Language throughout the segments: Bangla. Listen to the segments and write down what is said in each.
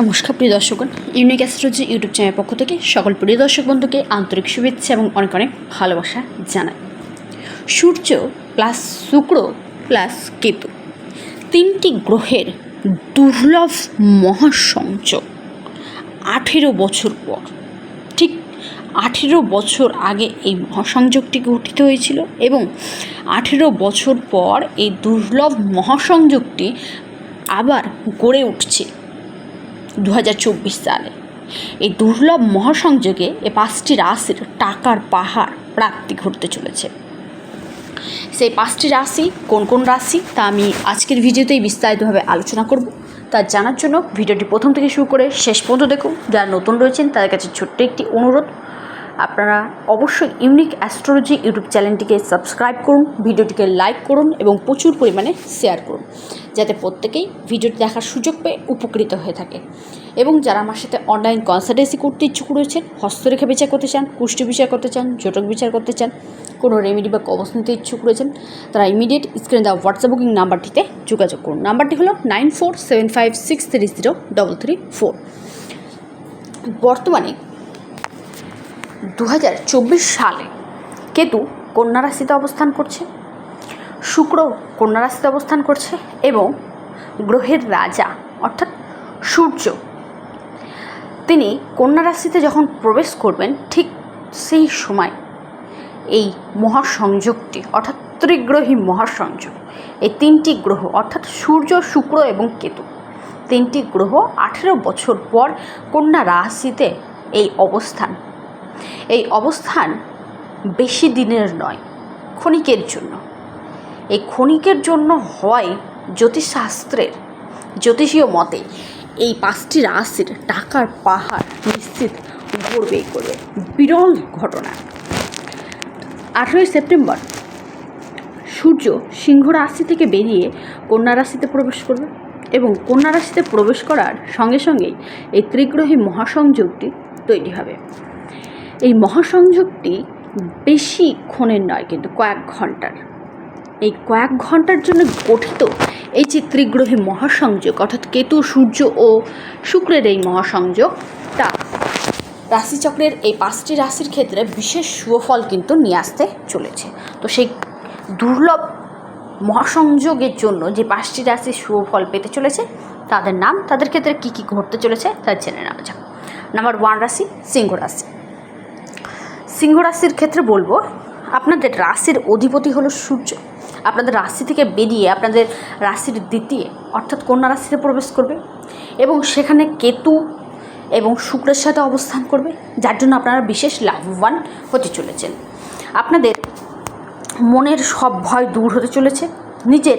নমস্কার, প্রিয় দর্শকগণ। ইউনিক অ্যাস্ট্রোলজি ইউটিউব চ্যানেলের পক্ষ থেকে সকল প্রিয় দর্শক বন্ধুকে আন্তরিক শুভেচ্ছা এবং অনেক অনেক ভালোবাসা জানাই। সূর্য প্লাস শুক্র প্লাস কেতু তিনটি গ্রহের দুর্লভ মহাসংযোগ আঠেরো বছর পর। ঠিক আঠেরো বছর আগে এই মহাসংযোগটি গঠিত হয়েছিল এবং আঠেরো বছর পর এই দুর্লভ মহাসংযোগটি আবার গড়ে উঠছে। দু হাজার চব্বিশ সালে। এই দুর্লভ মহাসংযোগে এ পাঁচটি রাশির টাকার পাহাড় প্রাপ্তি ঘটতে চলেছে। সেই পাঁচটি রাশি কোন কোন রাশি, তা আমি আজকের ভিডিওতেই বিস্তারিতভাবে আলোচনা করব। তা জানার জন্য ভিডিওটি প্রথম থেকে শুরু করে শেষ পর্যন্ত দেখুন। যারা নতুন রয়েছেন, তাদের কাছে ছোট্ট একটি অনুরোধ। আপনারা অবশ্যই ইউনিক অ্যাস্ট্রোলজি ইউটিউব চ্যানেলটিকে সাবস্ক্রাইব করুন, ভিডিওটিকে লাইক করুন এবং প্রচুর পরিমাণে শেয়ার করুন, যাতে প্রত্যেকেই ভিডিওটি দেখার সুযোগ পেয়ে উপকৃত হয়ে থাকে। এবং যারা আমার সাথে অনলাইন কনসালটেন্সি করতে ইচ্ছুক রয়েছেন, হস্তরেখা বিচার করতে চান কুষ্টি বিচার করতে চান, জটক বিচার করতে চান, কোনো রেমেডি বা কবচ নিতে ইচ্ছুক রয়েছেন, তারা ইমিডিয়েট স্ক্রিনে দেওয়া হোয়াটসঅ্যাপ বুকিং নাম্বারটিতে যোগাযোগ করুন। নাম্বারটি হলো nine four seven five six three zero double three four বর্তমানে দু হাজার চব্বিশ সালে কেতু কন্যা রাশিতে অবস্থান করছে, শুক্র কন্যা রাশিতে অবস্থান করছে এবং গ্রহের রাজা অর্থাৎ সূর্য। তিনি কন্যা রাশিতে যখন প্রবেশ করবেন ঠিক সেই সময় এই মহাসংযোগটি অর্থাৎ ত্রিগ্রহী মহাসংযোগ, এই তিনটি গ্রহ অর্থাৎ সূর্য, শুক্র এবং কেতু, তিনটি গ্রহ আঠেরো বছর পর কন্যা রাশিতে এই অবস্থান এই অবস্থান বেশি দিনের নয়, ক্ষণিকের জন্য। এই ক্ষণিকের জন্য হয় জ্যোতিষশাস্ত্রের, জ্যোতিষীয় মতে এই পাঁচটি রাশির টাকার পাহাড় নিশ্চিত গড়বেই করবে বিরল ঘটনা। আঠেরোই সেপ্টেম্বর, সূর্য সিংহ রাশি থেকে বেরিয়ে কন্যা রাশিতে প্রবেশ করবে এবং কন্যা রাশিতে প্রবেশ করার সঙ্গে সঙ্গেই এই ত্রিগ্রহী মহাসংযোগটি তৈরি হবে। এই মহাসংযোগটি বেশিক্ষণের নয় কিন্তু কয়েক ঘণ্টার। এই কয়েক ঘণ্টার জন্য গঠিত এই যে ত্রিগ্রহী মহাসংযোগ, অর্থাৎ কেতু, সূর্য ও শুক্রের এই মহাসংযোগ, তা রাশিচক্রের এই পাঁচটি রাশির ক্ষেত্রে বিশেষ শুভফল কিন্তু নিয়ে আসতে চলেছে। তো সেই দুর্লভ মহাসংযোগের জন্য যে পাঁচটি রাশির শুভফল পেতে চলেছে, তাদের নাম, তাদের ক্ষেত্রে কী কী ঘটতে চলেছে, তা জেনে নেওয়া যাক। নাম্বার ওয়ান রাশি, সিংহ রাশি। সিংহ রাশির ক্ষেত্রে বলব, আপনাদের রাশির অধিপতি হলো সূর্য। আপনাদের রাশি থেকে বেরিয়ে আপনাদের রাশির দ্বিতীয়, অর্থাৎ কন্যা রাশিতে প্রবেশ করবে এবং সেখানে কেতু এবং শুক্রের সাথে অবস্থান করবে, যার জন্য আপনারা বিশেষ লাভবান হতে চলেছেন। আপনাদের মনের সব ভয় দূর হতে চলেছে, নিজের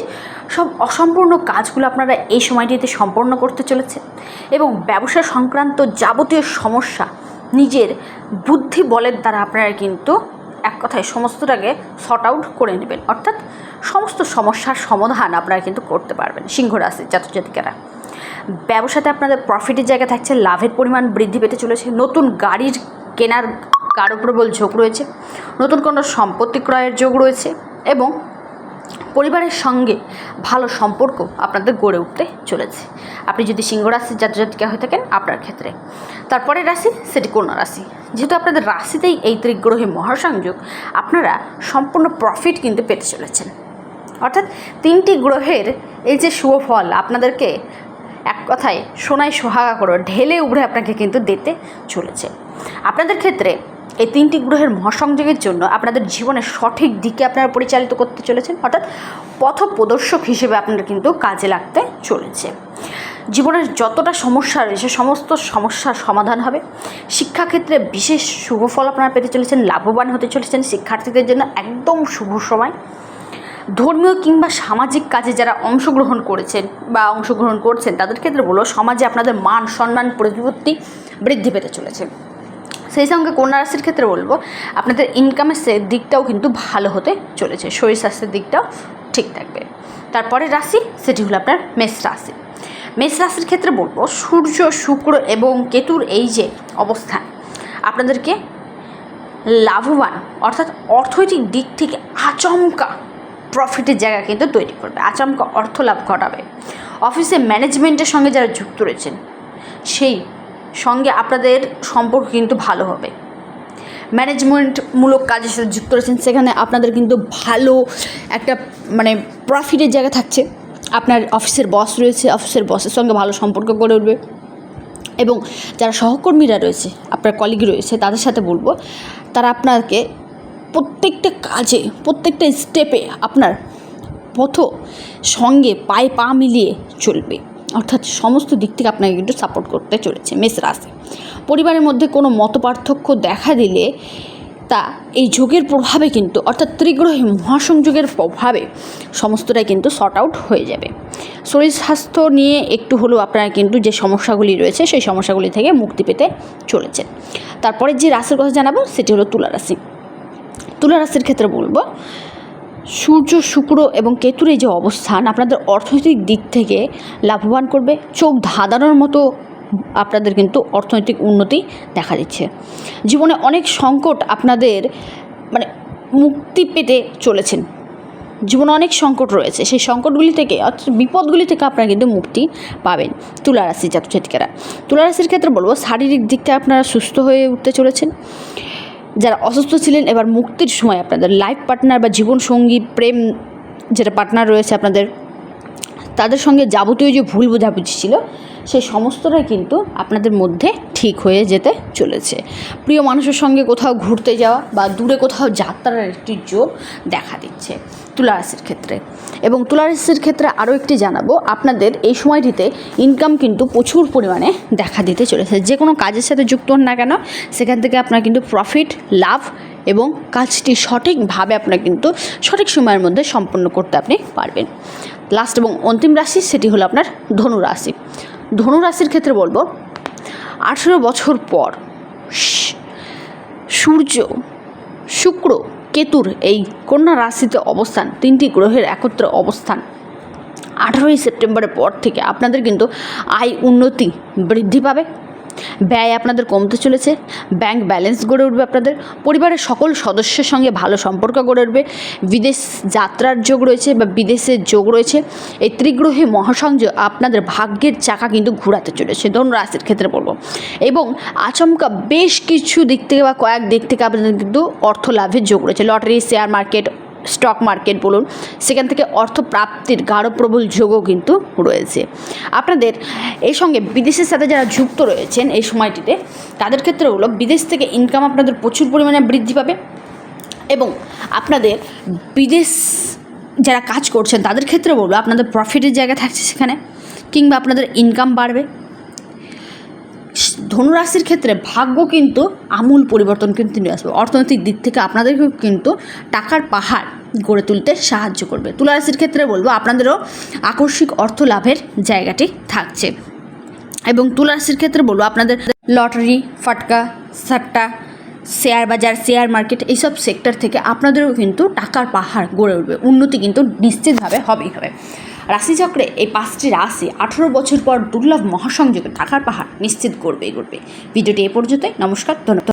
সব অসম্পূর্ণ কাজগুলো আপনারা এই সময়টিতে সম্পন্ন করতে চলেছে এবং ব্যবসা সংক্রান্ত যাবতীয় সমস্যা নিজের বুদ্ধি বলের দ্বারা আপনারা কিন্তু এক কথায় সমস্তটাকে শর্ট আউট করে নেবেন। অর্থাৎ সমস্ত সমস্যার সমাধান আপনারা কিন্তু করতে পারবেন সিংহ রাশির জাতজাতিকারা। ব্যবসাতে আপনাদের প্রফিটের জায়গা থাকছে, লাভের পরিমাণ বৃদ্ধি পেতে চলেছে, নতুন গাড়ির কেনার কারও প্রবল ঝোঁক রয়েছে, নতুন কোনো সম্পত্তি ক্রয়ের যোগ রয়েছে এবং পরিবারের সঙ্গে ভালো সম্পর্ক আপনাদের গড়ে উঠতে চলেছে। আপনি যদি সিংহ রাশির জাতজাতিকা হয়ে থাকেন, আপনার ক্ষেত্রে। তারপরে রাশি, সেটি কন্যা রাশি। যেহেতু আপনাদের রাশিতেই এই ত্রিগ্রহী মহাসংযোগ, আপনারা সম্পূর্ণ প্রফিট কিন্তু পেতে চলেছেন। অর্থাৎ তিনটি গ্রহের এই যে শুভ ফল আপনাদেরকে এক কথায় সোনায় সোহাগা করে ঢেলে উভরে আপনাকে কিন্তু দিতে চলেছে। আপনাদের ক্ষেত্রে এই তিনটি গ্রহের মহাসংযোগের জন্য আপনাদের জীবনের সঠিক দিকে আপনারা পরিচালিত করতে চলেছেন, অর্থাৎ পথ প্রদর্শক হিসেবে আপনারা কিন্তু কাজে লাগতে চলেছে। জীবনের যতটা সমস্যা রয়েছে, সমস্ত সমস্যার সমাধান হবে। শিক্ষাক্ষেত্রে বিশেষ শুভ ফল আপনারা পেতে চলেছেন, লাভবান হতে চলেছেন শিক্ষার্থীদের জন্য একদম শুভ সময়। ধর্মীয় কিংবা সামাজিক কাজে যারা অংশগ্রহণ করেছেন বা অংশগ্রহণ করছেন, তাদের ক্ষেত্রে বলো সমাজে আপনাদের মান, সম্মান, প্রতিপত্তি বৃদ্ধি পেতে চলেছে। সেই সঙ্গে কন্যা রাশির ক্ষেত্রে বলব, আপনাদের ইনকামের দিকটাও কিন্তু ভালো হতে চলেছে, শরীর স্বাস্থ্যের দিকটাও ঠিক থাকবে। তারপরে রাশি, সেটি হলো আপনার মেষ রাশি। মেষ রাশির ক্ষেত্রে বলব, সূর্য, শুক্র এবং কেতুর এই যে অবস্থান, আপনাদেরকে লাভবান, অর্থাৎ অর্থনৈতিক দিক থেকে আচমকা প্রফিটের জায়গা কিন্তু তৈরি করবে, আচমকা অর্থ লাভ ঘটাবে। অফিসে ম্যানেজমেন্টের সঙ্গে যারা যুক্ত রয়েছেন, সেই সঙ্গে আপনাদের সম্পর্ক কিন্তু ভালো হবে। ম্যানেজমেন্টমূলক কাজের সাথে যুক্ত রয়েছেন, সেখানে আপনাদের কিন্তু ভালো একটা মানে প্রফিটের জায়গা থাকছে। আপনার অফিসের বস রয়েছে, অফিসের বসের সঙ্গে ভালো সম্পর্ক গড়ে উঠবে। এবং যারা সহকর্মীরা রয়েছে, আপনার কলিগ রয়েছে, তাদের সাথে বলব, তারা আপনাকে প্রত্যেকটা কাজে, প্রত্যেকটা স্টেপে আপনার পথ সঙ্গে পায়ে পা মিলিয়ে চলবে। অর্থাৎ সমস্ত দিক থেকে আপনাকে কিন্তু সাপোর্ট করতে চলেছে মেষ রাশি। পরিবারের মধ্যে কোনো মতপার্থক্য দেখা দিলে তা এই যোগের প্রভাবে কিন্তু, অর্থাৎ ত্রিগ্রহী মহাসংযোগের প্রভাবে সমস্তটাই কিন্তু শর্ট আউট হয়ে যাবে। শরীর স্বাস্থ্য নিয়ে একটু হলেও আপনারা কিন্তু যে সমস্যাগুলি রয়েছে, সেই সমস্যাগুলি থেকে মুক্তি পেতে চলেছেন তারপরে যে রাশির কথা জানাব, সেটি হলো তুলা রাশি। তুলা রাশির ক্ষেত্রে বলব সূর্য, শুক্র এবং কেতুর এই যে অবস্থান আপনাদের অর্থনৈতিক দিক থেকে লাভবান করবে। চোখ ধাঁধানোর মতো আপনাদের কিন্তু অর্থনৈতিক উন্নতি দেখা দিচ্ছে। জীবনে অনেক সংকট আপনাদের মানে মুক্তি পেতে চলেছেন। জীবনে অনেক সংকট রয়েছে। সেই সংকটগুলি থেকে অর্থাৎ বিপদগুলি থেকে আপনারা কিন্তু মুক্তি পাবেন তুলা রাশি ছাত্রছাত্রীরা তুলা রাশির ক্ষেত্রে বলব, শারীরিক দিক থেকে আপনারা সুস্থ হয়ে উঠতে চলেছেন। যারা অসুস্থ ছিলেন, এবার মুক্তির সময় আপনাদের লাইফ পার্টনার বা জীবনসঙ্গী, প্রেম যেটা পার্টনার রয়েছে আপনাদের তাদের সঙ্গে যাবতীয় যে ভুল বোঝাবুঝি ছিল সেই সমস্তটাই কিন্তু আপনাদের মধ্যে ঠিক হয়ে যেতে চলেছে। প্রিয় মানুষের সঙ্গে কোথাও ঘুরতে যাওয়া বা দূরে কোথাও যাত্রার একটি যোগ দেখা দিচ্ছে তুলারাশির ক্ষেত্রে। এবং তুলারাশির ক্ষেত্রে আরও একটি জানাব, আপনাদের এই সময়টিতে ইনকাম কিন্তু প্রচুর পরিমাণে দেখা দিতে চলেছে। যে কোনো কাজের সাথে যুক্ত হন না কেন, সেখান থেকে আপনার কিন্তু প্রফিট লাভ এবং কাজটি সঠিকভাবে আপনার কিন্তু সঠিক সময়ের মধ্যে সম্পন্ন করতে আপনি পারবেন। লাস্ট এবং অন্তিম রাশি সেটি হলো আপনার ধনু রাশি। ধনু রাশির ক্ষেত্রে বলব, আঠেরো বছর পর সূর্য, শুক্র, কেতুর এই কন্যা রাশিতে অবস্থান, তিনটি গ্রহের একত্রে অবস্থান। আঠারোই সেপ্টেম্বরের পর থেকে আপনাদের কিন্তু আয় উন্নতি বৃদ্ধি পাবে। ব্যয় আপনাদের কমতে চলেছে ব্যাংক ব্যালেন্স গড়ে উঠবে আপনাদের, পরিবারের সকল সদস্যের সঙ্গে ভালো সম্পর্ক গড়ে উঠবে, বিদেশ যাত্রার যোগ রয়েছে বা বিদেশের যোগ রয়েছে, এই ত্রিগ্রহী মহাসংযোগ আপনাদের ভাগ্যের চাকা কিন্তু ঘোরাতে চলেছে ধনু রাশির ক্ষেত্রে বলব। এবং আচমকা বেশ কিছু দিক থেকে বা কয়েক দিক থেকে আপনাদের কিন্তু অর্থ লাভের যোগ রয়েছে lottery share market stock market বলুন, সেখান থেকে অর্থ প্রাপ্তির গাঢ় প্রবল যোগও কিন্তু রয়েছে। আপনাদের এই সঙ্গে বিদেশের সাথে যারা যুক্ত রয়েছেন এই সময়টিতে, তাদের ক্ষেত্রে হলো বিদেশ থেকে ইনকাম আপনাদের প্রচুর পরিমাণে বৃদ্ধি পাবে এবং আপনাদের বিদেশ যারা কাজ করছেন, তাদের ক্ষেত্রে বলব আপনাদের প্রফিটের জায়গা থাকছে সেখানে, কিংবা আপনাদের ইনকাম বাড়বে। ধনুরাশির ক্ষেত্রে ভাগ্য কিন্তু আমূল পরিবর্তন কিন্তু নিয়ে আসবে। অর্থনৈতিক দিক থেকে আপনাদেরকেও কিন্তু টাকার পাহাড় গড়ে তুলতে সাহায্য করবে। তুলারাশির ক্ষেত্রে বলব, আপনাদেরও আকস্মিক অর্থ লাভের জায়গাটি থাকছে। এবং তুলারাশির ক্ষেত্রে বলব, আপনাদের লটারি, ফাটকা, সাট্টা, শেয়ার বাজার, শেয়ার মার্কেট এইসব সেক্টর থেকে আপনাদেরও কিন্তু টাকার পাহাড় গড়ে উঠবে। উন্নতি কিন্তু নিশ্চিতভাবে হবেই হবে। রাশিচক্রে এই পাঁচটি রাশি আঠেরো বছর পর দুর্লভ মহাসংযোগে ঢাকার পাহাড় নিশ্চিত করবে করবে ভিডিওটি এ পর্যন্তই। নমস্কার, ধন্যবাদ।